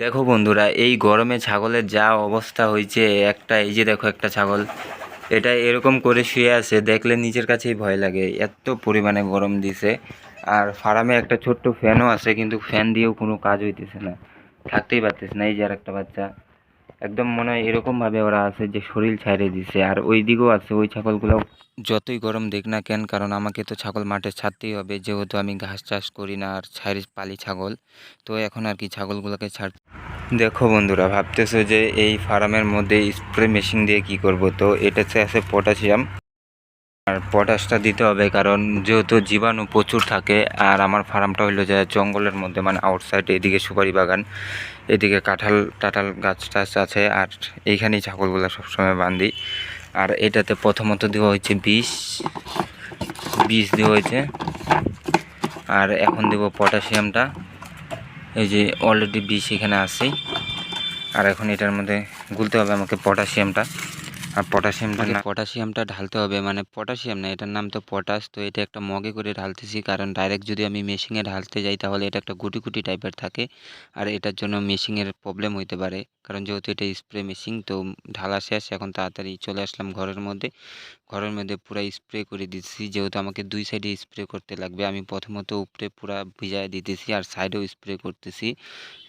দেখো বন্ধুরা, এই গরমে ছাগলের যা অবস্থা হয়েছে, একটা, এই যে দেখো একটা ছাগল, এটা এরকম করে শুয়ে আছে, দেখলে নিজের কাছেই ভয় লাগে, এত পরিমাণে গরম দিছে। আর ফার্মে একটা ছোট্ট ফ্যানও আছে, কিন্তু ফ্যান দিয়েও কোনো কাজ হইতেছে না, থাকতেই পারতেছে না, এই যে আর একটা বাচ্চা। একদম মনে হয় এরকমভাবে ওরা আছে যে শরীর ছাইড়ে দিছে। আর ওই দিকেও আছে, ওই ছাগলগুলো যতই গরম দেখ না কেন, কারণ আমাকে তো ছাগল মাঠে ছাড়তেই হবে। যেহেতু আমি ঘাস চাষ করি না আর ছাইড়ে পালি ছাগল, তো এখন আর কি ছাগলগুলোকে ছাড় দেখো বন্ধুরা, ভাবতেছো যে এই ফার্মের মধ্যে স্প্রে মেশিন দিয়ে কি করব? তো এটাতে আছে পটাশিয়াম। আর পটাশটা দিতে হবে কারণ যেহেতু জীবাণু প্রচুর থাকে, আর আমার ফার্মটা হইল যে জঙ্গলের মধ্যে মানে আউটসাইড এদিকে সুপারি বাগান, এদিকে কাঁঠাল, টাঠাল গাছ টাছ আছে, আর এইখানেই ছাগলগুলো সবসময় বান্ধি আর এটাতে প্রথমত দেওয়া হয়েছে বিষ বিষ দেওয়া হয়েছে। আর এখন দেব পটাশিয়ামটা এই যে অলরেডি বিষ এখানে আছেই আর এখন এটার মধ্যে গুলতে হবে আমাকে পটাশিয়ামটা আর পটাশিয়ামটা না। পটাশিয়ামটা ঢালতে হবে মানে পটাশিয়াম না এটার নাম তো পটাশ তো এটা একটা মগে করে ঢালতেছি কারণ ডাইরেক্ট যদি আমি মেশিনে ঢালতে যাই তাহলে এটা একটা গুটি গুটি টাইপের থাকে আর এটার জন্য মেশিনের প্রবলেম হইতে পারে। কারণ যেহেতু এটা স্প্রে মেশিন তো ঢালা শেষ এখন তাড়াতাড়ি চলে আসলাম ঘরের মধ্যে। ঘরের মধ্যে পুরো স্প্রে করে দিচ্ছি যেহেতু আমাকে দুই সাইডে স্প্রে করতে লাগবে। আমি প্রথমত উপরে পুরা ভিজায় দিতেছি আর সাইডেও স্প্রে করতেছি।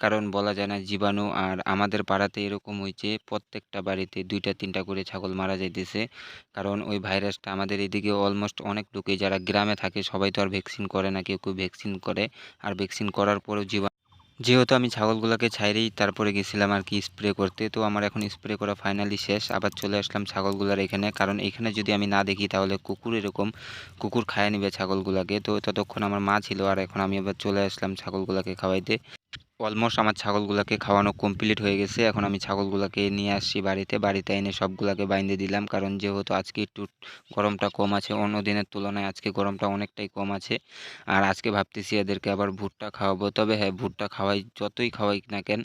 কারণ বলা যায় না, জীবাণু আর আমাদের পাড়াতে এরকম হয়েছে, প্রত্যেকটা বাড়িতে দুইটা, তিনটা করে ছাগল মারা যাইতেছে। কারণ ওই ভাইরাসটা আমাদের এদিকে অলমোস্ট অনেক লোকে, যারা গ্রামে থাকে, সবাই তো আর ভ্যাকসিন করে না, কেউ কেউ ভ্যাকসিন করে। আর ভ্যাকসিন করার পরেও জীবাণু যেহেতু আমি ছাগলগুলোকে ছাইরেই তারপরে গেছিলাম আর কি স্প্রে করতে, তো আমার এখন স্প্রে করা ফাইনালি শেষ। আবার চলে আসলাম ছাগলগুলোর এখানে। কারণ এখানে যদি আমি না দেখি তাহলে কুকুর এরকম, কুকুর খায় নেবে ছাগলগুলোকে। তো ততক্ষণ আমার মা ছিল আর এখন আমি আবার চলে আসলাম ছাগলগুলোকে খাওয়াইতে। অলমোস্ট আমার ছাগলগুলোকে খাওয়ানো কমপ্লিট হয়ে গেছে। এখন আমি ছাগলগুলোকে নিয়ে আসছি বাড়িতে। বাড়িতে এনে সবগুলোকে বাইন্ধে দিলাম। কারণ যেহেতু আজকে একটু গরমটা কম আছে, অন্য দিনের তুলনায় আজকে গরমটা অনেকটাই কম আছে। আর আজকে ভাবতেছি এদেরকে আবার ভুট্টা খাওয়াবো। তবে হ্যাঁ ভুট্টা খাওয়াই, যতই খাওয়াই না কেন,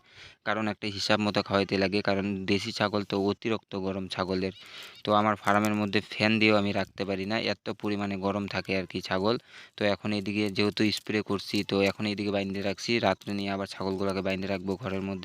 কারণ একটা হিসাব মতো খাওয়াইতে লাগে। কারণ দেশি ছাগল তো অতিরিক্ত গরম ছাগলের। তো আমার ফার্মের মধ্যে ফ্যান দিয়েও আমি রাখতে পারি না। এত পরিমাণে গরম থাকে আর কি ছাগল। তো এখন এদিকে যেহেতু স্প্রে করছি, তো এখন এদিকে বাইন্ধে রাখছি। রাত্রে নিয়ে আবার ছাগলগুলোকে বাইন্ধে রাখব ঘরের মধ্যে।